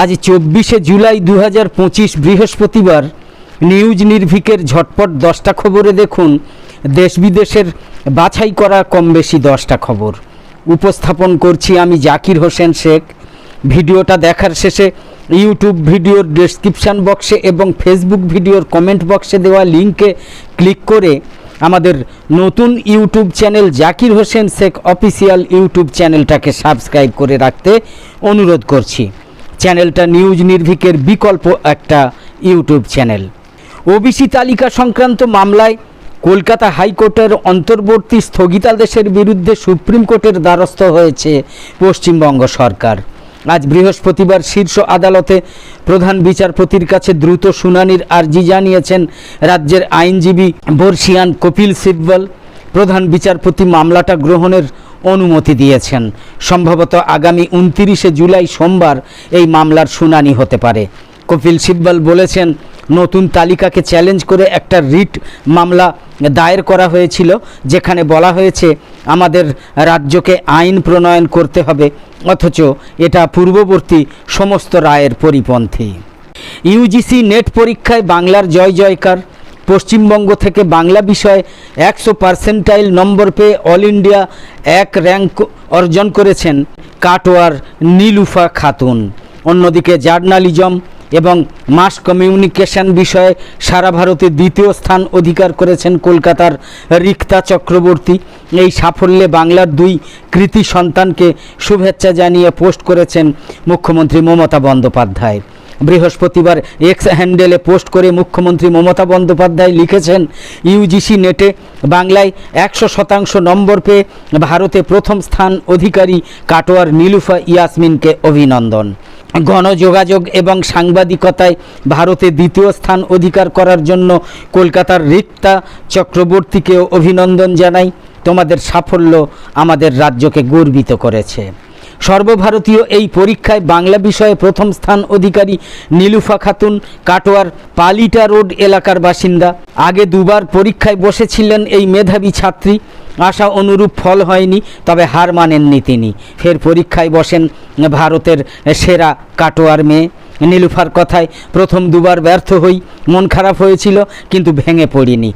আজ চব্বিশে জুলাই দু হাজার পঁচিশ বৃহস্পতিবার নিউজ নির্ভিকের ঝটপট দশটা খবরে দেখুন দেশ বিদেশের বাছাই করা কম বেশি দশটা খবর। উপস্থাপন করছি আমি জাকির হোসেন শেখ। ভিডিওটা দেখার শেষে ইউটিউব ভিডিওর ডেসক্রিপশান বক্সে এবং ফেসবুক ভিডিওর কমেন্ট বক্সে দেওয়া লিঙ্কে ক্লিক করে আমাদের নতুন YouTube channel Zakir Hossain Sheikh official YouTube চ্যানেলটাকে সাবস্ক্রাইব করে রাখতে অনুরোধ করছি। চ্যানেলটা নিউজ নির্ভিকের বিকল্প একটা ইউটিউব চ্যানেল। ওবিসি তালিকা সংক্রান্ত মামলায় কলকাতা হাইকোর্টের অন্তর্বর্তী স্থগিতাদেশের বিরুদ্ধে সুপ্রিম কোর্টের দ্বারস্থ হয়েছে পশ্চিমবঙ্গ সরকার। আজ বৃহস্পতিবার শীর্ষ আদালতে প্রধান বিচারপতির কাছে দ্রুত শুনানির আর্জি জানিয়েছেন রাজ্যের আইনজীবী বর্ষিয়ান কপিল সিব্বল। প্রধান বিচারপতি মামলাটা গ্রহণের অনুমতি দিয়েছেন। সম্ভবত আগামী উনতিরিশে জুলাই সোমবার এই মামলার শুনানি হতে পারে। কপিল সিব্বল বলেছেন, নতুন তালিকাকে চ্যালেঞ্জ করে একটা রিট মামলা দায়ের করা হয়েছিল, যেখানে বলা হয়েছে, আমাদের রাজ্যকে আইন প্রণয়ন করতে হবে, অথচ এটা পূর্ববর্তী সমস্ত রায়ের পরিপন্থী। ইউজিসি নেট পরীক্ষায় বাংলার জয় জয়কার পশ্চিমবঙ্গ থেকে বাংলা বিষয়ে একশো পার্সেন্টাইল নম্বর পেয়ে অল ইন্ডিয়া এক র্যাঙ্ক অর্জন করেছেন কাটোয়ার নীলুফা খাতুন। অন্যদিকে জার্নালিজম এবং মাস কমিউনিকেশন বিষয়ে সারা ভারতে দ্বিতীয় স্থান অধিকার করেছেন কলকাতার রিক্তা চক্রবর্তী। এই সাফল্যে বাংলার দুই কৃতি সন্তানকে শুভেচ্ছা জানিয়ে পোস্ট করেছেন মুখ্যমন্ত্রী মমতা বন্দ্যোপাধ্যায়। বৃহস্পতিবার এক্স হ্যান্ডেলে পোস্ট করে মুখ্যমন্ত্রী মমতা বন্দ্যোপাধ্যায় লিখেছেন ইউজিসি নেটে বাংলায় একশো শতাংশ নম্বর পেয়ে ভারতে প্রথম স্থান অধিকারী কাটোয়ার নীলুফা ইয়াসমিনকে অভিনন্দন। গণযোগাযোগ এবং সাংবাদিকতায় ভারতে দ্বিতীয় স্থান অধিকার করার জন্য কলকাতার রিক্তা চক্রবর্তীকেও অভিনন্দন জানাই। তোমাদের সাফল্য আমাদের রাজ্যকে গর্বিত করেছে। সর্বভারতীয় এই পরীক্ষায় বাংলা বিষয়ে প্রথম স্থান অধিকারী নীলুফা খাতুন, কাটোয়ার পালিটা রোড এলাকার বাসিন্দা। আগে দুবার পরীক্ষায় বসেছিলেন এই মেধাবী ছাত্রী। আশা অনুরূপ ফল হয়নি, তবে হার মানেননি তিনি। ফের পরীক্ষায় বসেন ভারতের সেরা কাটোয়ার মেয়ে। নীলুফার কথায় প্রথম দুবার ব্যর্থ হই। মন খারাপ হয়েছিল, কিন্তু ভেঙে পড়িনি।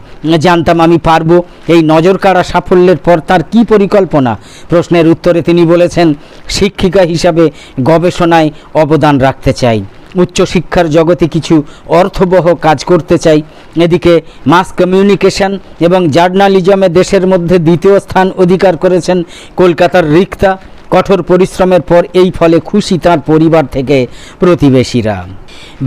জানতাম আমি পারব এই নজর কাড়া সাফল্যের পর তার কী পরিকল্পনা? প্রশ্নের উত্তরে তিনি বলেছেন, শিক্ষিকা হিসাবে গবেষণায় অবদান রাখতে চাই। উচ্চশিক্ষার জগতে কিছু অর্থবহ কাজ করতে চাই। এদিকে মাস কমিউনিকেশন এবং জার্নালিজমে দেশের মধ্যে দ্বিতীয় স্থান অধিকার করেছেন কলকাতার রিক্তা। কঠোর পরিশ্রমের পর এই ফলে খুশি তার পরিবার থেকে প্রতিবেশীরা।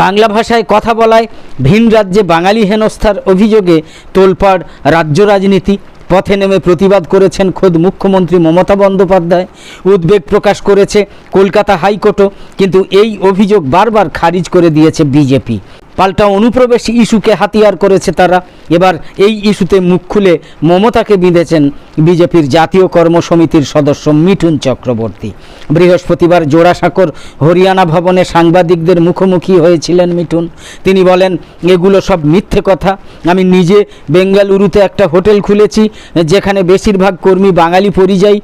বাংলা ভাষায় কথা বলায় ভিন রাজ্যে বাঙালি হেনস্থার অভিযোগে তোলপাড় রাজ্য রাজনীতি পথে নেমে প্রতিবাদ করেছেন খোদ মুখ্যমন্ত্রী মমতা বন্দ্যোপাধ্যায়। উদ্বেগ প্রকাশ করেছে কলকাতা হাইকোর্টও, কিন্তু এই অভিযোগ বারবার খারিজ করে দিয়েছে বিজেপি। পাল্টা অনুপ্রবেশ ইস্যুকে হাতিয়ার করেছে তারা। এবার এই ইস্যুতে মুখ খুলে মমতাকে বিঁধেছেন বিজেপির জাতীয় কর্মসমিতির সদস্য মিঠুন চক্রবর্তী। বৃহস্পতিবার জোড়াসাঁকর হরিয়ানা ভবনে সাংবাদিকদের মুখোমুখি হয়েছিলেন মিঠুন। তিনি বলেন, এগুলো সব মিথ্যে কথা। আমি নিজে বেঙ্গালুরুতে একটা হোটেল খুলেছি, যেখানে বেশিরভাগ কর্মী বাঙালি পরিযায়ী।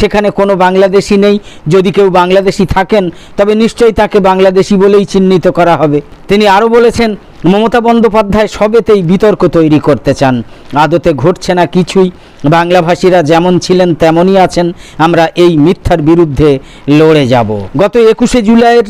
সেখানে কোনো বাংলাদেশি নেই। যদি কেউ বাংলাদেশি থাকেন, তবে নিশ্চয়ই তাকে বাংলাদেশি বলেই চিহ্নিত করা হবে। তিনি আরও বলেছেন মমতা বন্দ্যোপাধ্যায় সবেতেই বিতর্ক তৈরি করতে চান। আদতে ঘটছে না কিছুই। বাংলাভাষীরা যেমন ছিলেন, তেমনই আছেন। আমরা এই মিথ্যার বিরুদ্ধে লড়ে যাব। গত একুশে জুলাইয়ের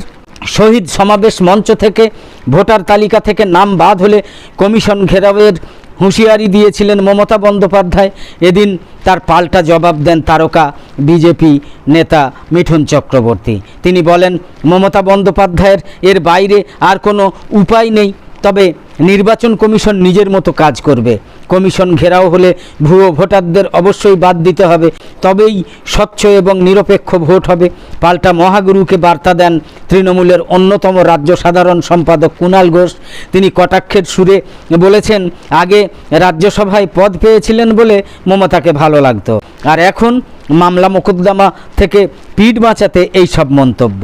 শহীদ সমাবেশ মঞ্চ থেকে ভোটার তালিকা থেকে নাম বাদ হলে কমিশন ঘেরাওয়ের হুঁশিয়ারি দিয়েছিলেন মমতা বন্দ্যোপাধ্যায়। এদিন তার পাল্টা জবাব দেন তারকা বিজেপি নেতা মিঠুন চক্রবর্তী। তিনি বলেন, মমতা বন্দ্যোপাধ্যায়ের এর বাইরে আর কোনো উপায় নেই। তবে নির্বাচন কমিশন নিজের মতো কাজ করবে। কমিশন ঘেরাও হলে ভুয়ো ভোটারদের অবশ্যই বাদ দিতে হবে। তবেই স্বচ্ছ এবং নিরপেক্ষ ভোট হবে। পাল্টা মহাগুরুকে বার্তা দেন তৃণমূলের অন্যতম রাজ্য সাধারণ সম্পাদক কুণাল ঘোষ। তিনি কটাক্ষের সুরে বলেছেন, আগে রাজ্যসভায় পদ পেয়েছিলেন বলে মমতাকে ভালো লাগতো। আর এখন মামলা মোকদ্দমা থেকে পিঠ বাঁচাতে এই সব মন্তব্য।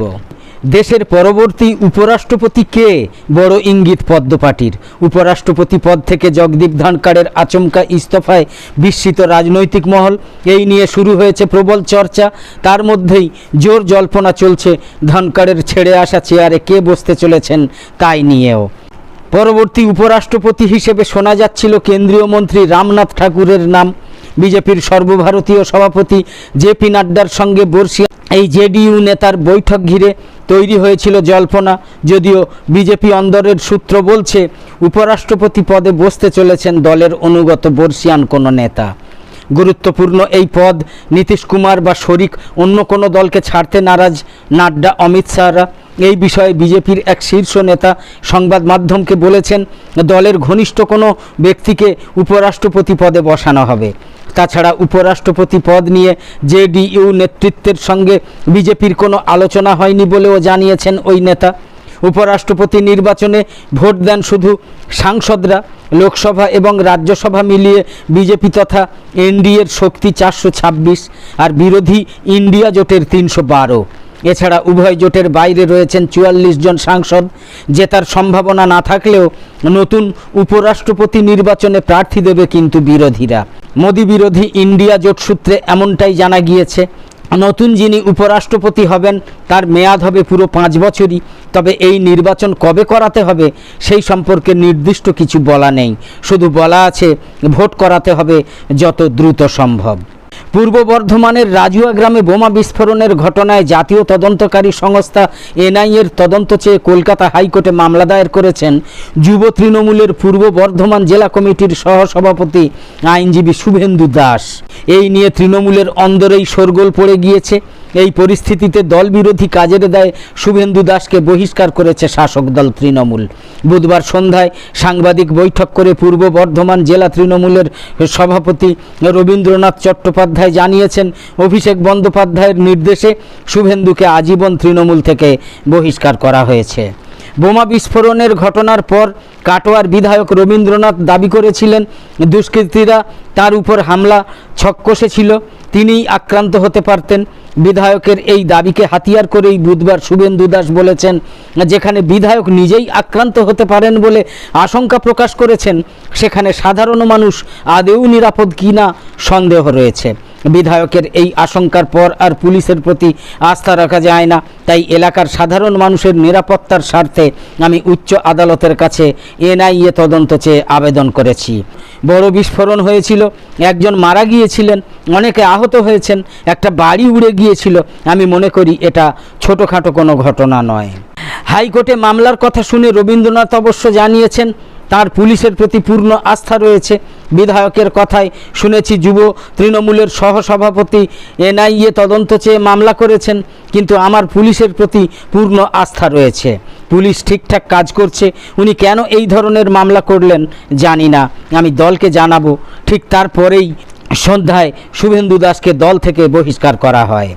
দেশের পরবর্তী উপরাষ্ট্রপতি কে? বড় ইঙ্গিত পদ্ম পার্টির উপরাষ্ট্রপতি পদ থেকে জগদীপ ধনকারের আচমকা ইস্তফায় বিস্মিত রাজনৈতিক মহল। এই নিয়ে শুরু হয়েছে প্রবল চর্চা। তার মধ্যেই জোর জল্পনা চলছে ধনকারের ছেড়ে আসা চেয়ারে কে বসতে চলেছেন তাই নিয়েও। পরবর্তী উপরাষ্ট্রপতি হিসেবে শোনা যাচ্ছিল কেন্দ্রীয় মন্ত্রী রামনাথ ঠাকুরের নাম। বিজেপির সর্বভারতীয় সভাপতি জেপি নাড্ডার সঙ্গে বর্ষিয়া এই জেডিইউ নেতার বৈঠক ঘিরে তৈরি হয়েছিল জল্পনা। যদিও বিজেপি অন্দরের সূত্র বলছে, উপরাষ্ট্রপতি পদে বসতে চলেছেন দলের অনুগত বর্ষিয়ান কোনো নেতা। গুরুত্বপূর্ণ এই পদ নীতিশ কুমার বা শরিক অন্য কোনো দলকে ছাড়তে নারাজ নাড্ডা, অমিত শাহরা। এই বিষয়ে বিজেপির এক শীর্ষ নেতা সংবাদ মাধ্যমকে বলেছেন, দলের ঘনিষ্ঠ কোনো ব্যক্তিকে উপরাষ্ট্রপতি পদে বসানো হবে। তাছাড়া উপরাষ্ট্রপতি পদ নিয়ে জেডিইউ নেতৃত্বের সঙ্গে বিজেপির কোনো আলোচনা হয়নি বলেও জানিয়েছেন ওই নেতা। উপরাষ্ট্রপতি নির্বাচনে ভোট দেন শুধু সাংসদরা, লোকসভা এবং রাজ্যসভা মিলিয়ে বিজেপি তথা এনডিএর শক্তি চারশো ছাব্বিশ আর বিরোধী ইন্ডিয়া জোটের তিনশো বারো। এছাড়া উভয় জোটের বাইরে রয়েছেন চুয়াল্লিশ জন সাংসদ। জেতার সম্ভাবনা না থাকলেও নতুন উপরাষ্ট্রপতি নির্বাচনে প্রার্থী দেবে কিন্তু বিরোধীরা। মোদি বিরোধী ইন্ডিয়া জোট সূত্রে এমনটাই জানা গিয়েছে। নতুন যিনি উপরাষ্ট্রপতি হবেন, তার মেয়াদ হবে পুরো পাঁচ বছরই। তবে এই নির্বাচন কবে করাতে হবে, সেই সম্পর্কে নির্দিষ্ট কিছু বলা নেই। শুধু বলা আছে, ভোট করাতে হবে যত দ্রুত সম্ভব। পূর্ব বর্ধমানের রাজুয়া গ্রামে বোমা বিস্ফোরণের ঘটনায় জাতীয় তদন্তকারী সংস্থা এনআইএর তদন্ত চেয়ে কলকাতা হাইকোর্টে মামলা দায়ের করেছেন যুব তৃণমূলের পূর্ব বর্ধমান জেলা কমিটির সহসভাপতি আইনজীবী শুভেন্দু দাস। এই নিয়ে তৃণমূলের অন্দরেই শোরগোল পড়ে গিয়েছে। এই পরিস্থিতিতে দল বিরোধী কাজের দায়ে শুভেন্দু দাসকে বহিষ্কার করেছে শাসক দল তৃণমূল। বুধবার সন্ধ্যায় সাংবাদিক বৈঠক করে পূর্ব বর্ধমান জেলা তৃণমূলের সভাপতি রবীন্দ্রনাথ চট্টোপাধ্যায় জানিয়েছেন, অভিষেক বন্দ্যোপাধ্যায়ের নির্দেশে শুভেন্দুকে আজীবন তৃণমূল থেকে বহিষ্কার করা হয়েছে। বোমা বিস্ফোরণের ঘটনার পর কাটোয়ার বিধায়ক রবীন্দ্রনাথ দাবি করেছিলেন, দুষ্কৃতীরা তার উপর হামলা ছক ছিল, তিনিই আক্রান্ত হতে পারতেন। বিধায়কের এই দাবিকে হাতিয়ার করেই বুধবার শুভেন্দু দাস বলেছেন, যেখানে বিধায়ক নিজেই আক্রান্ত হতে পারেন বলে আশঙ্কা প্রকাশ করেছেন, সেখানে সাধারণ মানুষ আদেও নিরাপদ কিনা সন্দেহ রয়েছে। বিধায়কের এই আশঙ্কার পর আর পুলিশের প্রতি আস্থা রাখা যায় না। তাই এলাকার সাধারণ মানুষের নিরাপত্তার স্বার্থে আমি উচ্চ আদালতের কাছে এনআইএ তদন্ত চেয়ে আবেদন করেছি। বড় বিস্ফোরণ হয়েছিল, একজন মারা গিয়েছিলেন, অনেকে আহত হয়েছেন, একটা বাড়ি উড়ে গিয়েছিল। আমি মনে করি এটা ছোটোখাটো কোনো ঘটনা নয়। হাইকোর্টে মামলার কথা শুনে রবীন্দ্রনাথ অবশ্য জানিয়েছেন, তার পুলিশের প্রতি পূর্ণ আস্থা রয়েছে। বিধায়কের কথায় শুনেছি যুব তৃণমূলের সহসভাপতি এনআইএ তদন্ত চেয়ে মামলা করেছেন, কিন্তু আমার পুলিশের প্রতি পূর্ণ আস্থা রয়েছে। পুলিশ ঠিকঠাক কাজ করছে, উনি কেন এই ধরনের মামলা করলেন জানি না। আমি দলকে জানাব, ঠিক তারপরেই সন্ধ্যায় শুভেন্দু দাসকে দল থেকে বহিষ্কার করা হয়।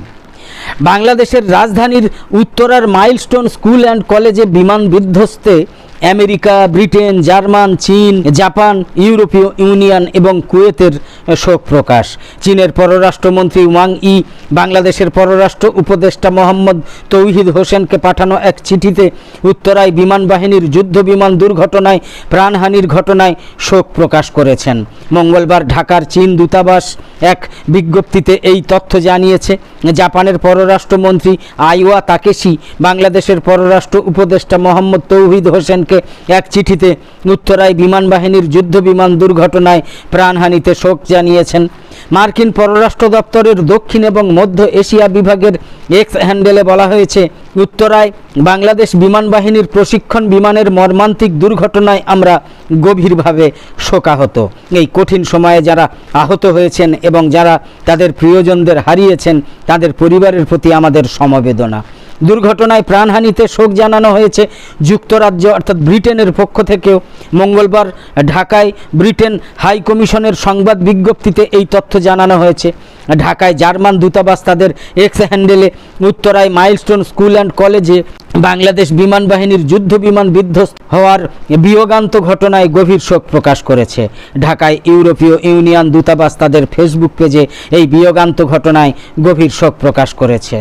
বাংলাদেশের রাজধানীর উত্তরার মাইলস্টোন স্কুল অ্যান্ড কলেজে বিমান বিধ্বস্তে আমেরিকা, ব্রিটেন, জার্মান, চীন, জাপান, ইউরোপীয় ইউনিয়ন এবং কুয়েতের শোক প্রকাশ। চীনের পররাষ্ট্রমন্ত্রী ওয়াং ই, বাংলাদেশের পররাষ্ট্র উপদেষ্টা মোহাম্মদ তৌহিদ হোসেনকে পাঠানো এক চিঠিতে উত্তরায় বিমান বাহিনীর যুদ্ধ বিমান দুর্ঘটনায় প্রাণহানির ঘটনায় শোক প্রকাশ করেছেন। মঙ্গলবার ঢাকার চীন দূতাবাস এক বিজ্ঞপ্তিতে এই তথ্য জানিয়েছে, জাপানের পররাষ্ট্রমন্ত্রী আইওয়া তাকেশি, বাংলাদেশের পররাষ্ট্র উপদেষ্টা মোহাম্মদ তৌহিদ হোসেনকে এক চিঠিতে উত্তরায় বিমান বাহিনীর যুদ্ধ বিমান দুর্ঘটনায় প্রাণহানিতে শোক জানিয়েছেন। মার্কিন পররাষ্ট্র দপ্তরের দক্ষিণ এবং মধ্য এশিয়া বিভাগের এক্স হ্যান্ডেলে বলা হয়েছে, উত্তরায় বাংলাদেশ বিমান বাহিনীর প্রশিক্ষণ বিমানের মর্মান্তিক দুর্ঘটনায় আমরা গভীরভাবে শোকাহত। এই কঠিন সময়ে যারা আহত হয়েছেন এবং যারা তাদের প্রিয়জনদের হারিয়েছেন, তাদের পরিবারের প্রতি আমাদের সমবেদনা। দুর্ঘটনায় প্রাণহানিতে শোক জানানো হয়েছে যুক্তরাজ্য, অর্থাৎ ব্রিটেনের পক্ষ থেকেও। মঙ্গলবার ঢাকায় ব্রিটেন হাই কমিশনের সংবাদ বিজ্ঞপ্তিতে এই তথ্য জানানো হয়েছে। ঢাকায় জার্মান দূতাবাস তাদের এক্স হ্যান্ডেলে উত্তরায় মাইলস্টোন স্কুল অ্যান্ড কলেজে বাংলাদেশ বিমান বাহিনীর যুদ্ধ বিমান বিধ্বস্ত হওয়ার বিয়োগান্ত ঘটনায় গভীর শোক প্রকাশ করেছে। ঢাকায় ইউরোপীয় ইউনিয়ন দূতাবাস তাদের ফেসবুক পেজে এই বিয়োগান্ত ঘটনায় গভীর শোক প্রকাশ করেছে।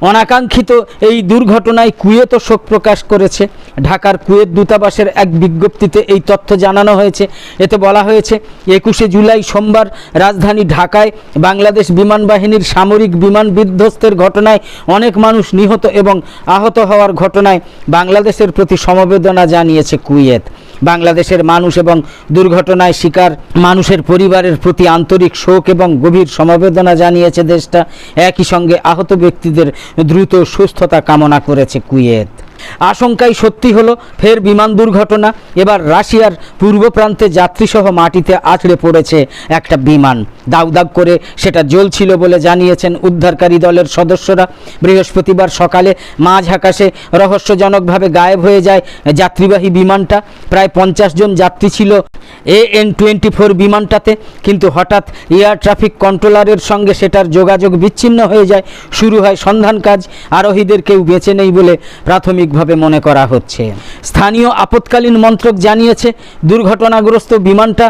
অনাকাঙ্ক্ষিত এই দুর্ঘটনায় কুয়েতও শোক প্রকাশ করেছে। ঢাকার কুয়েত দূতাবাসের এক বিজ্ঞপ্তিতে এই তথ্য জানানো হয়েছে। এতে বলা হয়েছে, একুশে জুলাই সোমবার রাজধানী ঢাকায় বাংলাদেশ বিমান বাহিনীর সামরিক বিমান বিধ্বস্তের ঘটনায় অনেক মানুষ নিহত এবং আহত হওয়ার ঘটনায় বাংলাদেশের প্রতি সমবেদনা জানিয়েছে কুয়েত। বাংলাদেশের মানুষ এবং দুর্ঘটনায় শিকার মানুষের পরিবারের প্রতি আন্তরিক শোক এবং গভীর সমবেদনা জানিয়েছে দেশটা। একই সঙ্গে আহত ব্যক্তিদের দ্রুত সুস্থতা কামনা করেছে কুয়েত। আশঙ্কাই সত্যি হলো, ফের বিমান দুর্ঘটনা। এবার রাশিয়ার পূর্ব প্রান্তে যাত্রীসহ মাটিতে আছড়ে পড়েছে একটা বিমান। দাউ দাউ করে সেটা জ্বলছিল বলে জানিয়েছেন উদ্ধারকারী দলের সদস্যরা। বৃহস্পতিবার সকালে মাঝ আকাশে রহস্যজনকভাবে গায়েব হয়ে যায় যাত্রীবাহী বিমানটা। প্রায় পঞ্চাশ জন যাত্রী ছিল এ এন টোয়েন্টি ফোর বিমানটাতে, কিন্তু হঠাৎ এয়ার ট্রাফিক কন্ট্রোলারের সঙ্গে সেটার যোগাযোগ বিচ্ছিন্ন হয়ে যায়। শুরু হয় সন্ধান কাজ, আরোহীদের কেউ বেঁচে নেই বলে প্রাথমিকভাবে মনে করা হচ্ছে। স্থানীয় আপৎকালীন মন্ত্রক জানিয়েছে, দুর্ঘটনাগ্রস্ত বিমানটা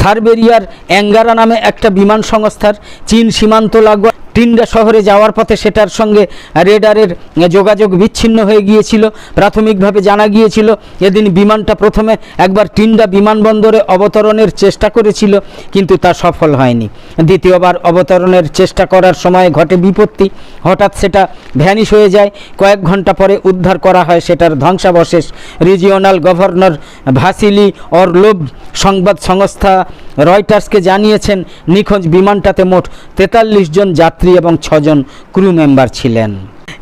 সার্বেরিয়ার অ্যাঙ্গারা নামে একটা বিমান সংস্থার চীন সীমান্ত লাগোয়া টিন্ডা শহরে যাওয়ার পথে সেটার সঙ্গে রেডারের যোগাযোগ বিচ্ছিন্ন হয়ে গিয়েছিল। প্রাথমিকভাবে জানা গিয়েছিল, এদিন বিমানটা প্রথমে একবার টিন্ডা বিমানবন্দরে অবতরণের চেষ্টা করেছিল, কিন্তু তা সফল হয়নি। দ্বিতীয়বার অবতরণের চেষ্টা করার সময় ঘটে বিপত্তি। হঠাৎ সেটা ভ্যানিশ হয়ে যায়। কয়েক ঘণ্টা পরে উদ্ধার করা হয় সেটার ধ্বংসাবশেষ। রিজিওনাল গভর্নর ভাসিলি অরলোভ সংবাদ সংস্থা রয়টার্সকে জানিয়েছেন, নিখোঁজ বিমানটাতে মোট তেতাল্লিশ জন যাত্রী এবং ছজন ক্রু মেম্বার ছিলেন।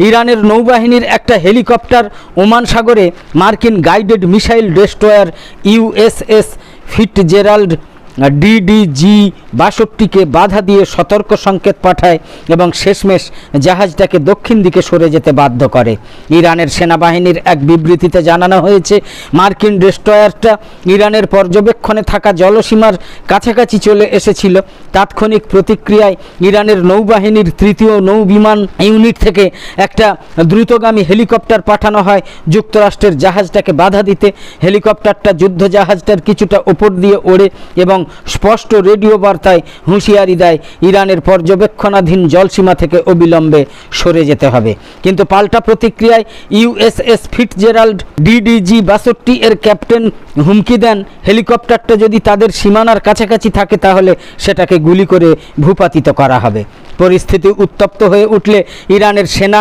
ইরানের নৌবাহিনীর একটা হেলিকপ্টার ওমান সাগরে মার্কিন guided missile destroyer USS Fitzgerald DDG বাষট্টিকে বাধা দিয়ে সতর্ক সংকেত পাঠায় এবং শেষমেশ জাহাজটাকে দক্ষিণ দিকে সরে যেতে বাধ্য করে। ইরানের সেনাবাহিনীর এক বিবৃতিতে জানানো হয়েছে, মার্কিন ডেস্ট্রয়ারটা ইরানের পর্যবেক্ষণে থাকা জলসীমার কাছাকাছি চলে এসেছিল। তাৎক্ষণিক প্রতিক্রিয়ায় ইরানের নৌবাহিনীর তৃতীয় নৌ বিমান ইউনিট থেকে একটা দ্রুতগামী হেলিকপ্টার পাঠানো হয়। যুক্তরাষ্ট্রের জাহাজটাকে বাধা দিতে হেলিকপ্টারটা যুদ্ধ জাহাজটার কিছুটা ওপর দিয়ে ওড়ে এবং স্পষ্ট রেডিও বার্তায় হুঁশিয়ারি দেয়, ইরানের পর্যবেক্ষণাধীন জলসীমা থেকে অবিলম্বে সরে যেতে হবে। কিন্তু পাল্টা প্রতিক্রিয়ায় ইউএসএস ফিটজেরাল্ড ডিডিজি বাষট্টি এর ক্যাপ্টেন হুমকি দেন। হেলিকপ্টারটা যদি তাদের সীমানার কাছাকাছি থাকে, তাহলে সেটাকে গুলি করে ভূপাতিত করা হবে। পরিস্থিতি উত্তপ্ত হয়ে উঠলে ইরানের সেনা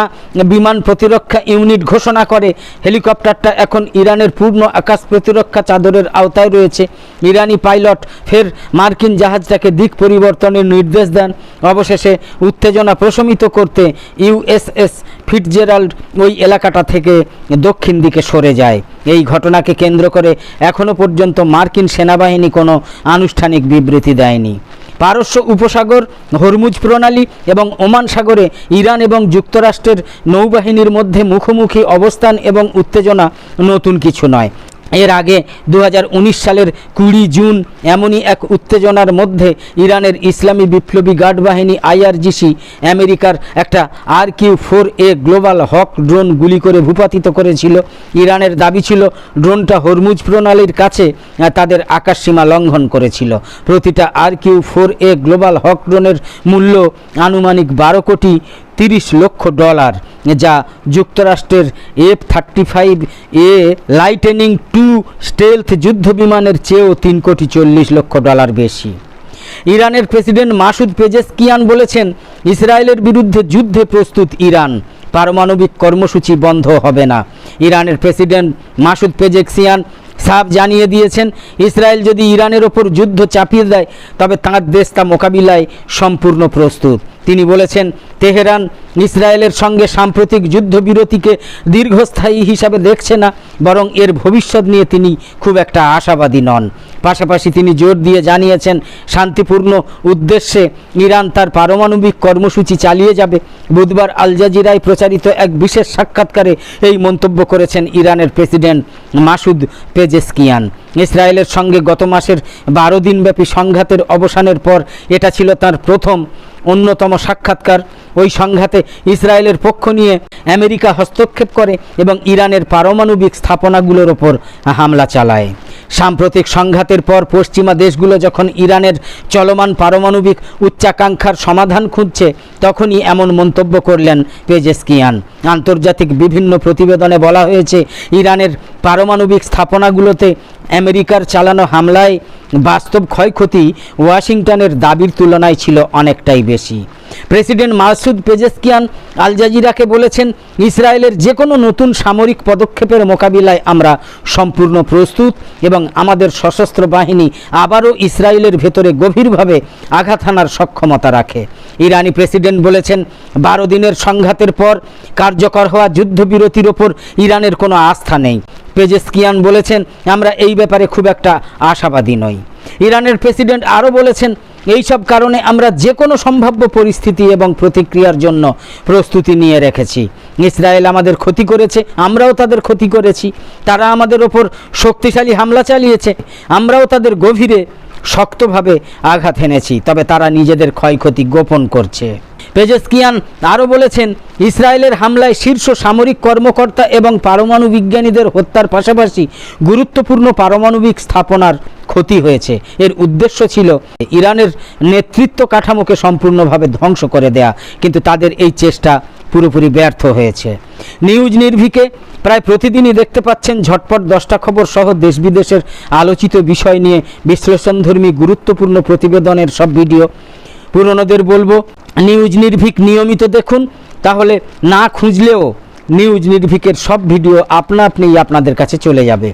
বিমান প্রতিরক্ষা ইউনিট ঘোষণা করে। হেলিকপ্টারটা এখন ইরানের পূর্ণ আকাশ প্রতিরক্ষা চাদরের আওতায় রয়েছে। ইরানি পাইলট ফের মার্কিন জাহাজটাকে দিক পরিবর্তনের নির্দেশ দেন। অবশেষে উত্তেজনা প্রশমিত করতে ইউএসএস ফিটজেরাল্ড ওই এলাকাটা থেকে দক্ষিণ দিকে সরে যায়। এই ঘটনাকে কেন্দ্র করে এখনও পর্যন্ত মার্কিন সেনাবাহিনী কোনো আনুষ্ঠানিক বিবৃতি দেয়নি। পারস্য উপসাগর, হরমুজ প্রণালী এবং ওমান সাগরে ইরান এবং যুক্তরাষ্ট্রের নৌবাহিনীর মধ্যে মুখোমুখি অবস্থান এবং উত্তেজনা নতুন কিছু নয়। এর আগে দু হাজার উনিশ সালের কুড়ি জুন এমনই এক উত্তেজনার মধ্যে ইরানের ইসলামী বিপ্লবী গার্ড বাহিনী আইআরজিসি আমেরিকার একটা R Q four A Global Hawk drone গুলি করে ভূপাতিত করেছিল। ইরানের দাবি ছিল, ড্রোনটা হরমুজ প্রণালীর কাছে তাদের আকাশসীমা লঙ্ঘন করেছিল। প্রতিটা R Q four A Global Hawk ড্রোনের মূল্য আনুমানিক বারো কোটি তিরিশ লক্ষ ডলার। যা যুক্তরাষ্ট্রের F thirty five A Lightning two stealth যুদ্ধ বিমানের চেয়েও তিন কোটি চল্লিশ লক্ষ ডলার বেশি। ইরানের প্রেসিডেন্ট মাসুদ পেজেস্কিয়ান বলেছেন, ইসরায়েলের বিরুদ্ধে যুদ্ধে প্রস্তুত ইরান। পারমাণবিক কর্মসূচি বন্ধ হবে না। ইরানের প্রেসিডেন্ট মাসুদ পেজেক্সিয়ান সাফ জানিয়ে দিয়েছেন, ইসরায়েল যদি ইরানের ওপর যুদ্ধ চাপিয়ে দেয়, তবে তাঁর দেশ তা মোকাবিলায় সম্পূর্ণ প্রস্তুত। তিনি বলেছেন, তেহরান ইসরায়েলের সঙ্গে সাম্প্রতিক যুদ্ধবিরতিকে দীর্ঘস্থায়ী হিসাবে দেখছে না, বরং এর ভবিষ্যৎ নিয়ে তিনি খুব একটা আশাবাদী নন। পাশাপাশি তিনি জোর দিয়ে জানিয়েছেন, শান্তিপূর্ণ উদ্দেশ্যে ইরান তার পারমাণবিক কর্মসূচি চালিয়ে যাবে। বুধবার আল জাজিরায় প্রচারিত এক বিশেষ সাক্ষাৎকারে এই মন্তব্য করেছেন ইরানের প্রেসিডেন্ট মাসুদ পেজেসকিয়ান ইসরায়েলের সঙ্গে গত মাসের বারো দিনব্যাপী সংঘাতের অবসানের পর এটা ছিল তার প্রথম অন্যতম সাক্ষাৎকার। ওই সংঘাতে ইসরায়েলের পক্ষ নিয়ে আমেরিকা হস্তক্ষেপ করে এবং ইরানের পারমাণবিক স্থাপনাগুলোর ওপর হামলা চালায়। সাম্প্রতিক সংঘাতের পর পশ্চিমা দেশগুলো যখন ইরানের চলমান পারমাণবিক উচ্চাকাঙ্ক্ষার সমাধান খুঁজছে, তখনই এমন মন্তব্য করলেন পেজেস্কিয়ান। আন্তর্জাতিক বিভিন্ন প্রতিবেদনে বলা হয়েছে, ইরানের পারমাণবিক স্থাপনাগুলোতে আমেরিকার চালানো হামলায় বাস্তব ক্ষয়ক্ষতি ওয়াশিংটনের দাবির তুলনায় ছিল অনেকটাই বেশি। প্রেসিডেন্ট মাসুদ পেজেস্কিয়ান আল জাজিরাকে বলেছেন, ইসরায়েলের যে কোনো নতুন সামরিক পদক্ষেপের মোকাবিলায় আমরা সম্পূর্ণ প্রস্তুত এবং আমাদের সশস্ত্র বাহিনী আবারও ইসরায়েলের ভেতরে গভীরভাবে আঘাত হানার সক্ষমতা রাখে। ইরানি প্রেসিডেন্ট বলেছেন, বারো দিনের সংঘাতের পর কার্যকর হওয়া যুদ্ধবিরতির ওপর ইরানের কোনো আস্থা নেই। পেজেস্কিয়ান বলেছেন, আমরা এই ব্যাপারে খুব একটা আশাবাদী নই। ইরানের প্রেসিডেন্ট আরও বলেছেন এইসব কারণে আমরা যে কোনো সম্ভাব্য পরিস্থিতি এবং প্রতিক্রিয়ার জন্য প্রস্তুতি নিয়ে রেখেছি। ইসরায়েল আমাদের ক্ষতি করেছে, আমরাও তাদের ক্ষতি করেছি। তারা আমাদের ওপর শক্তিশালী হামলা চালিয়েছে, আমরাও তাদের গভীরে শক্তভাবে আঘাত এনেছি, তবে তারা নিজেদের ক্ষয়ক্ষতি গোপন করছে। পেজেস্কিয়ান আরও বলেছেন, ইসরায়েলের হামলায় শীর্ষ সামরিক কর্মকর্তা এবং পারমাণু বিজ্ঞানীদের হত্যার পাশাপাশি গুরুত্বপূর্ণ পারমাণবিক স্থাপনার ক্ষতি হয়েছে। এর উদ্দেশ্য ছিল ইরানের নেতৃত্ব কাঠামোকে সম্পূর্ণভাবে ধ্বংস করে দেয়া, কিন্তু তাদের এই চেষ্টা পুরোপুরি ব্যর্থ হয়েছে। নিউজ নির্ভিকে প্রায় প্রতিদিনই দেখতে পাচ্ছেন ঝটপট দশটা খবর সহ দেশ বিদেশের আলোচিত বিষয় নিয়ে বিশ্লেষণধর্মী গুরুত্বপূর্ণ প্রতিবেদনের সব ভিডিও। পুরনোদের বলব, নিউজ নির্ভীক নিয়মিত দেখুন, তাহলে না খুঁজলেও নিউজ নির্ভীকের সব ভিডিও আপনা আপনিই আপনাদের কাছে চলে যাবে।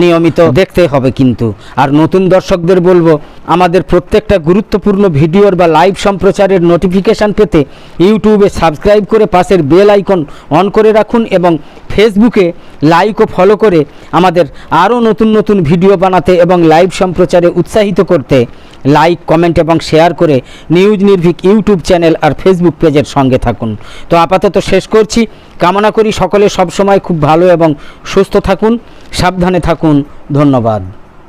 নিয়মিত দেখতে হবে কিন্তু। আর নতুন দর্শকদের বলব, আমাদের প্রত্যেকটা গুরুত্বপূর্ণ ভিডিওর বা লাইভ সম্প্রচারের নোটিফিকেশান পেতে ইউটিউবে সাবস্ক্রাইব করে পাশের বেল আইকন অন করে রাখুন এবং ফেসবুকে লাইক ও ফলো করে আমাদের আরও নতুন নতুন ভিডিও বানাতে এবং লাইভ সম্প্রচারে উৎসাহিত করতে লাইক, কমেন্ট এবং শেয়ার করে নিউজ নির্ভীক ইউটিউব চ্যানেল আর ফেসবুক পেজের সঙ্গে থাকুন। তো আপাতত শেষ করছি। কামনা করি সকলে সবসময় খুব ভালো এবং সুস্থ থাকুন। সাবধানে থাকুন ধন্যবাদ।